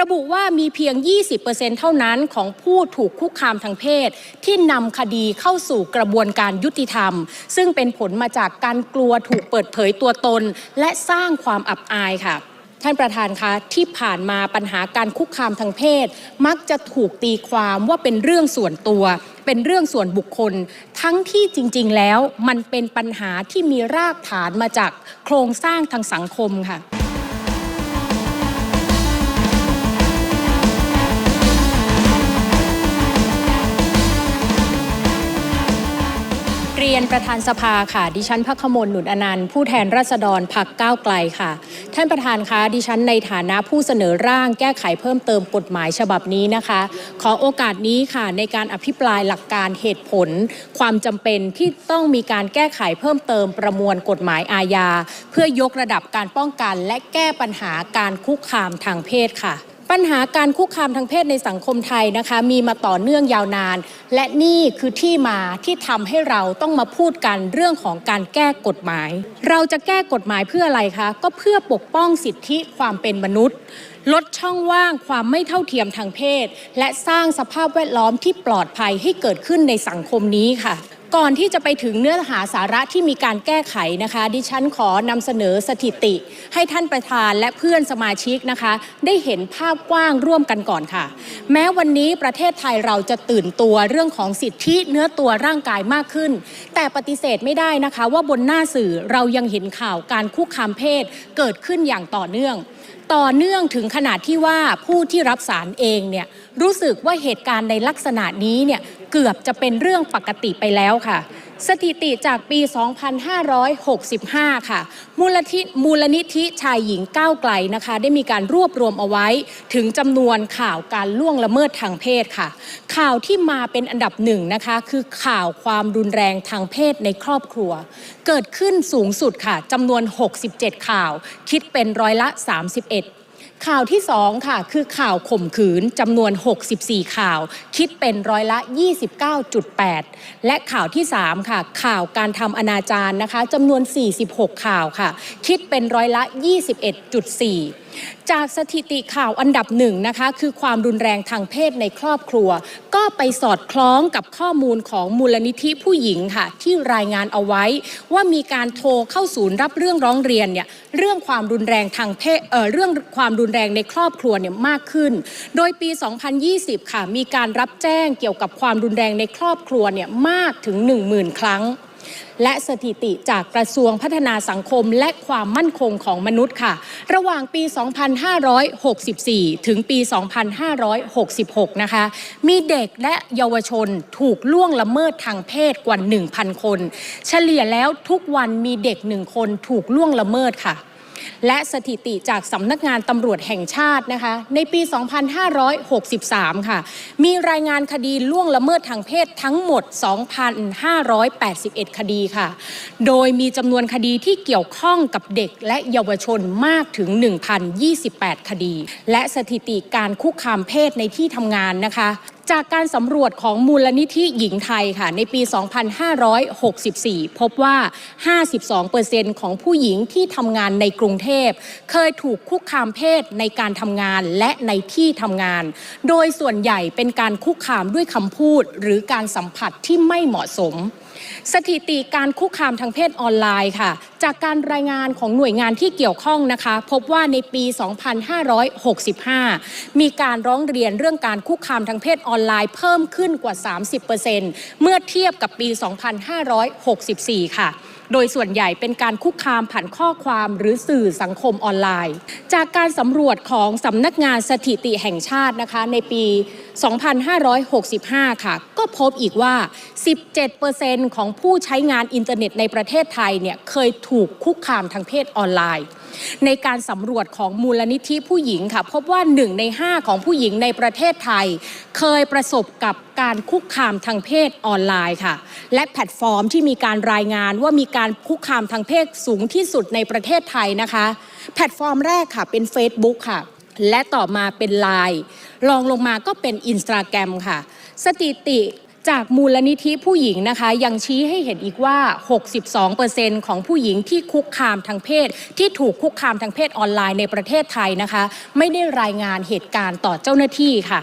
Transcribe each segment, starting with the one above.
ระบุว่ามีเพียง 20%เท่านั้นของผู้ถูกคุกคามทางเพศ ที่นำคดีเข้าสู่กระบวนการยุติธรรม ซึ่งเป็นผลมาจากการกลัวถูกเปิดเผยตัวตน และสร้างความอับอายค่ะท่านประธานคะที่ผ่านมาปัญหาการคุกคามทางเพศ มักจะถูกตีความว่าเป็นเรื่องส่วนตัว เป็นเรื่องส่วนบุคคล ทั้งที่จริง ๆ แล้วมันเป็นปัญหาที่มีรากฐานมาจากโครงสร้างทางสังคมค่ะ เรียนประธานสภาค่ะ ดิฉันพักขมลหนุนอนันต์ผู้แทนราษฎรพักก้าวไกลค่ะ ท่านประธานคะดิฉันในฐานะผู้เสนอร่างแก้ไขเพิ่มเติมกฎหมายฉบับนี้นะคะ ขอโอกาสนี้ค่ะในการอภิปรายหลักการเหตุผล ความจำเป็นที่ต้องมีการแก้ไขเพิ่มเติมประมวลกฎหมายอาญา เพื่อยกระดับการป้องกันและแก้ปัญหาการคุกคามทางเพศค่ะ ปัญหาการคุกคามทางเพศในสังคมไทยนะคะมีมาต่อเนื่องยาวนาน และนี่คือที่มาที่ทำให้เราต้องมาพูดกันเรื่องของการแก้กฎหมาย เราจะแก้กฎหมายเพื่ออะไรคะ ก็เพื่อปกป้องสิทธิความเป็นมนุษย์ ลดช่องว่างความไม่เท่าเทียมทางเพศ และสร้างสภาพแวดล้อมที่ปลอดภัยให้เกิดขึ้นในสังคมนี้ค่ะ ก่อนที่จะไปถึงเนื้อหาสาระที่มีการแก้ไขนะคะ ดิฉันขอนำเสนอสถิติ ให้ท่านประธานและเพื่อนสมาชิกนะคะ ได้เห็นภาพกว้างร่วมกันก่อนค่ะ แม้วันนี้ประเทศไทยเราจะตื่นตัวเรื่องของสิทธิเนื้อตัวร่างกายมากขึ้น แต่ปฏิเสธไม่ได้นะคะ ว่าบนหน้าสื่อเรายังเห็นข่าวการคุกคามเพศเกิดขึ้นอย่างต่อเนื่อง ต่อเนื่องถึงขนาดที่ว่าผู้ที่รับสารเองเนี่ยรู้สึกว่าเหตุการณ์ในลักษณะนี้เนี่ยเกือบจะเป็นเรื่องปกติไปแล้วค่ะ สถิติจากปี 2565 ค่ะ มูลนิธิมูลนิธิชายหญิงก้าวไกลนะคะ ได้มีการรวบรวมเอาไว้ถึงจำนวนข่าวการล่วงละเมิดทางเพศค่ะ ข่าวที่มาเป็นอันดับหนึ่งนะคะ คือข่าวความรุนแรงทางเพศในครอบครัว เกิดขึ้นสูงสุดค่ะจำนวน 67 ข่าว คิดเป็นร้อยละ 31 ข่าวที่ 2 ค่ะ คือข่าวข่มขืนจำนวน 64 ข่าว คิดเป็นร้อยละ 29.8 และข่าวที่ 3 ค่ะ ข่าวการทำอนาจารนะคะจำนวน 46 ข่าวค่ะ คิดเป็นร้อยละ 21.4 จากสถิติข่าวอันดับหนึ่งนะคะ คือความรุนแรงทางเพศในครอบครัว ก็ไปสอดคล้องกับข้อมูลของมูลนิธิผู้หญิงค่ะ ที่รายงานเอาไว้ ว่ามีการโทรเข้าศูนย์รับเรื่องร้องเรียนเนี่ยเรื่องความรุนแรงทางเพศเอ่อเรื่องความรุนแรงในครอบครัวเนี่ยมากขึ้น โดยปี 2020 ค่ะ มีการรับแจ้งเกี่ยวกับความรุนแรงในครอบครัวเนี่ยมากถึง 10,000 ครั้ง และสถิติจากกระทรวงพัฒนาสังคมและความมั่นคงของมนุษย์ค่ะ ระหว่างปี 2564 ถึงปี 2566 นะคะ มีเด็กและเยาวชนถูกล่วงละเมิดทางเพศกว่า 1,000 คน เฉลี่ยแล้วทุกวันมีเด็กหนึ่งคนถูกล่วงละเมิดค่ะ และสถิติจากสำนักงานตำรวจแห่งชาตินะคะในปี 2563 ค่ะ มีรายงานคดีล่วงละเมิดทางเพศทั้งหมด 2,581 คดีค่ะ โดยมีจำนวนคดีที่เกี่ยวข้องกับเด็กและเยาวชนมากถึง 1,028 คดี และสถิติการคุกคามเพศในที่ทำงานนะคะ จากการสำรวจของมูลนิธิหญิงไทยค่ะในปี 2564 พบว่า 52%ของผู้หญิงที่ทำงานในกรุงเทพ เคยถูกคุกคามเพศในการทำงานและในที่ทำงาน โดยส่วนใหญ่เป็นการคุกคามด้วยคำพูด หรือการสัมผัสที่ไม่เหมาะสม สถิติการคุกคามทางเพศออนไลน์ค่ะ จากการรายงานของหน่วยงานที่เกี่ยวข้องนะคะ พบว่าในปี 2565 มีการร้องเรียนเรื่องการคุกคามทางเพศออนไลน์เพิ่มขึ้นกว่า 30%เมื่อเทียบกับปี 2564 ค่ะ โดยส่วนใหญ่เป็นการคุกคามผ่านข้อความหรือสื่อสังคมออนไลน์ จากการสำรวจของสำนักงานสถิติแห่งชาตินะคะในปี 2565 ค่ะ ก็พบอีกว่า 17%ของผู้ใช้งานอินเทอร์เน็ตในประเทศไทยเนี่ยเคยถูกคุกคามทางเพศออนไลน์ ในการสำรวจของมูลนิธิผู้หญิงค่ะพบว่า 1 ใน 5 ของผู้หญิงในประเทศไทย เคยประสบกับการคุกคามทางเพศออนไลน์ค่ะ และแพลตฟอร์มที่มีการรายงานว่ามีการคุกคามทางเพศสูงที่สุดในประเทศไทยนะคะ แพลตฟอร์มแรกค่ะเป็น Facebook ค่ะ และต่อมาเป็น Line รองลงมาก็เป็น Instagram ค่ะ สถิติ จากมูลนิธิผู้หญิงนะคะ ยังชี้ให้เห็นอีกว่า 62%ของผู้หญิงที่คุกคามทางเพศ ที่ถูกคุกคามทางเพศออนไลน์ในประเทศไทยนะคะ ไม่ได้รายงานเหตุการณ์ต่อเจ้าหน้าที่ค่ะ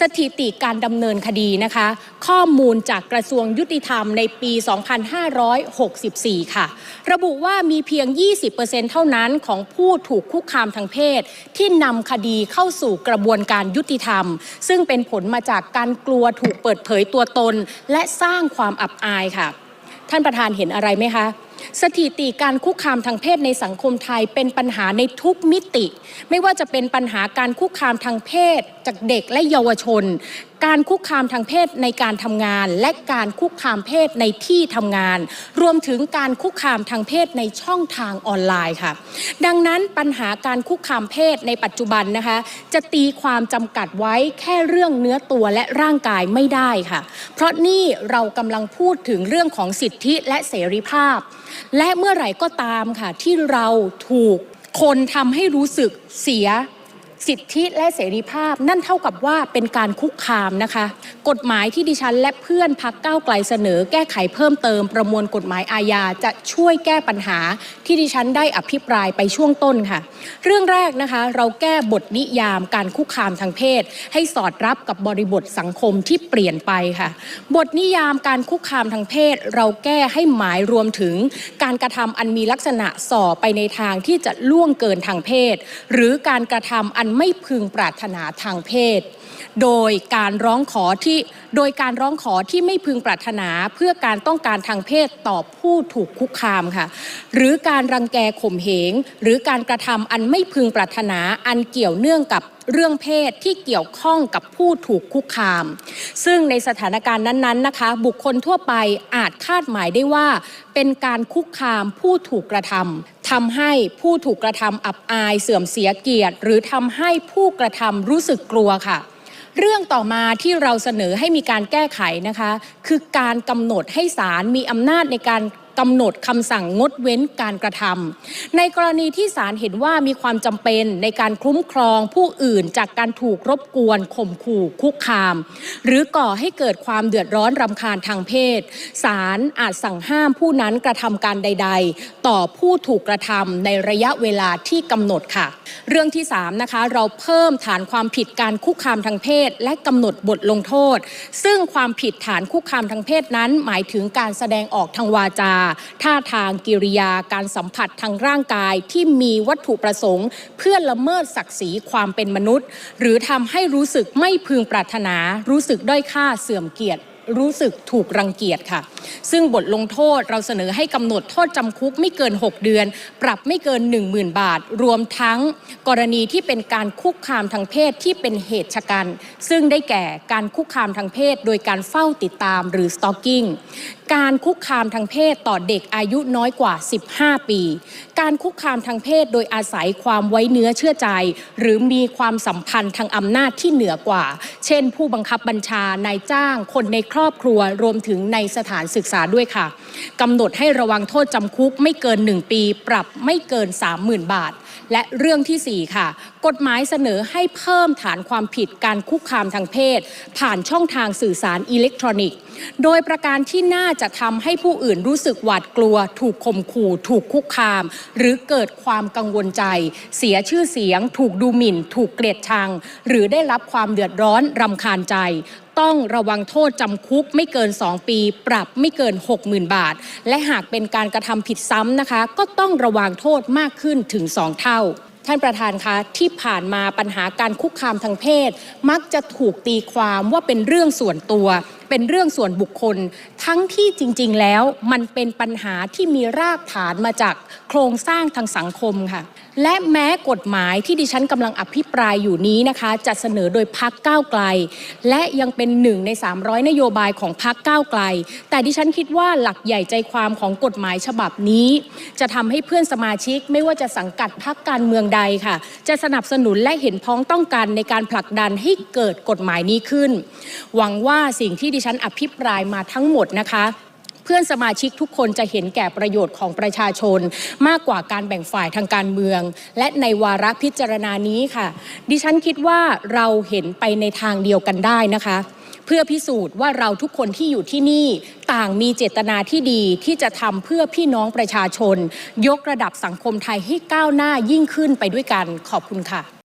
สถิติการดำเนินคดีนะคะ ข้อมูลจากกระทรวงยุติธรรมในปี 2564 ค่ะ ระบุว่ามีเพียง 20%เท่านั้นของผู้ถูกคุกคามทางเพศ ที่นำคดีเข้าสู่กระบวนการยุติธรรม ซึ่งเป็นผลมาจากการกลัวถูกเปิดเผยตัวตน และสร้างความอับอายค่ะ ท่านประธานเห็นอะไรไหมคะ สถิติการคุกคามทางเพศในสังคมไทยเป็นปัญหาในทุกมิติ ไม่ว่าจะเป็นปัญหาการคุกคามทางเพศ จากเด็กและเยาวชน การคุกคามทางเพศในการทำงาน และการคุกคามเพศในที่ทำงาน รวมถึงการคุกคามทางเพศในช่องทางออนไลน์ค่ะ ดังนั้นปัญหาการคุกคามเพศในปัจจุบันนะคะ จะตีความจำกัดไว้แค่เรื่องเนื้อตัวและร่างกายไม่ได้ค่ะ เพราะนี่เรากำลังพูดถึงเรื่องของสิทธิและเสรีภาพและเมื่อไหร่ก็ตามค่ะที่เราถูกคนทำให้รู้สึกเสีย สิทธิและเสรีภาพ นั่นเท่ากับว่าเป็นการคุกคามนะคะ กฎหมายที่ดิฉันและเพื่อนพักก้าวไกลเสนอ แก้ไขเพิ่มเติมประมวลกฎหมายอาญาจะช่วยแก้ปัญหาที่ดิฉันได้อภิปรายไปช่วงต้นค่ะ เรื่องแรกนะคะ เราแก้บทนิยามการคุกคามทางเพศ ให้สอดรับกับบริบทสังคมที่เปลี่ยนไปค่ะ บทนิยามการคุกคามทางเพศ เราแก้ให้หมายรวมถึง การกระทำอันมีลักษณะส่อไปในทางที่จะล่วงเกินทางเพศ หรือการกระทำอันไม่พึงปรารถนาทางเพศ โดยการร้องขอที่โดยการร้องขอที่ไม่พึงปรารถนาเพื่อการต้องการทางเพศต่อผู้ถูกคุกคามค่ะ หรือการรังแกข่มเหง หรือการกระทำอันไม่พึงปรารถนาอันเกี่ยวเนื่องกับเรื่องเพศที่เกี่ยวข้องกับผู้ถูกคุกคาม ซึ่งในสถานการณ์นั้นๆนะคะ บุคคลทั่วไปอาจคาดหมายได้ว่า เป็นการคุกคามผู้ถูกกระทำทำให้ผู้ถูกกระทำอับอายเสื่อมเสียเกียรติ หรือทำให้ผู้กระทำรู้สึกกลัวค่ะ เรื่องต่อมาที่เราเสนอให้มีการแก้ไขนะคะ คือการกำหนดให้ศาลมีอำนาจในการกำหนดคำสั่งงดเว้นการกระทำในกรณีที่ศาลเห็นว่ามีความจำเป็นในการคุ้มครองผู้อื่นจากการถูกรบกวนข่มขู่คุกคาม หรือก่อให้เกิดความเดือดร้อนรำคาญทางเพศศาลอาจสั่งห้ามผู้นั้นกระทำการใด ๆ ต่อผู้ถูกกระทำในระยะเวลาที่กำหนดค่ะ เรื่องที่3นะคะเราเพิ่มฐานความผิดการคุกคามทางเพศ และกำหนดบทลงโทษ ซึ่งความผิดฐานคุกคามทางเพศนั้น หมายถึงการแสดงออกทางวาจา ท่าทางกิริยา การสัมผัสทางร่างกายที่มีวัตถุประสงค์ เพื่อละเมิดศักดิ์ศรีความเป็นมนุษย์ หรือทำให้รู้สึกไม่พึงปรารถนา รู้สึกด้อยค่าเสื่อมเกียรติ รู้สึกถูกรังเกียจค่ะ ซึ่งบทลงโทษเราเสนอให้กำหนดโทษจำคุกไม่เกิน 6 เดือน ปรับไม่เกิน 10,000 บาท รวมทั้งกรณีที่เป็นการคุกคามทางเพศที่เป็นเหตุชะกัน ซึ่งได้แก่การคุกคามทางเพศ โดยการเฝ้าติดตามหรือ stalking การคุกคามทางเพศต่อเด็กอายุน้อยกว่า 15 ปี การคุกคามทางเพศโดยอาศัยความไว้เนื้อเชื่อใจ หรือมีความสัมพันธ์ทางอำนาจที่เหนือกว่า เช่น ผู้บังคับบัญชานายจ้าง คนในครอบครัวรวมถึงในสถานศึกษาด้วยค่ะกำหนดให้ระวังโทษจำคุกไม่เกิน 1 ปี ปรับไม่เกิน 30,000 บาท และเรื่องที่ 4 ค่ะกฎหมายเสนอให้เพิ่มฐานความผิดการคุกคามทางเพศ ผ่านช่องทางสื่อสารอิเล็กทรอนิกส์ โดยประการที่น่าจะทำให้ผู้อื่นรู้สึกหวาดกลัว ถูกข่มขู่ ถูกคุกคาม หรือเกิดความกังวลใจ เสียชื่อเสียง ถูกดูหมิ่น ถูกเกลียดชัง หรือได้รับความเดือดร้อนรำคาญใจต้องระวังโทษจำคุกไม่เกิน 2 ปี ปรับไม่เกิน 60,000 บาท และหากเป็นการกระทำผิดซ้ำนะคะ ก็ต้องระวังโทษมากขึ้นถึง 2 เท่า ท่านประธานคะที่ผ่านมาปัญหาการคุกคามทางเพศ มักจะถูกตีความว่าเป็นเรื่องส่วนตัว เป็นเรื่องส่วนบุคคล ทั้งที่จริง ๆ แล้วมันเป็นปัญหาที่มีรากฐานมาจากโครงสร้างทางสังคมค่ะ และแม้กฎหมายที่ดิฉันกำลังอภิปรายอยู่นี้นะคะ จะเสนอโดยพักก้าวไกล และยังเป็นหนึ่งใน 300 นโยบายของพักก้าวไกล แต่ดิฉันคิดว่าหลักใหญ่ใจความของกฎหมายฉบับนี้ จะทำให้เพื่อนสมาชิกไม่ว่าจะสังกัดพักการเมืองใดค่ะ จะสนับสนุนและเห็นพ้องต้องกันในการผลักดันให้เกิดกฎหมายนี้ขึ้น หวังว่าสิ่งที่ดิฉันอภิปรายมาทั้งหมดนะคะเพื่อนสมาชิกทุกคนจะเห็นแก่ประโยชน์ของประชาชน มากกว่าการแบ่งฝ่ายทางการเมือง และในวาระพิจารณานี้ค่ะ ดิฉันคิดว่าเราเห็นไปในทางเดียวกันได้นะคะ เพื่อพิสูจน์ว่าเราทุกคนที่อยู่ที่นี่ต่างมีเจตนาที่ดีที่จะทำเพื่อพี่น้องประชาชน ยกระดับสังคมไทยให้ก้าวหน้ายิ่งขึ้นไปด้วยกันขอบคุณค่ะ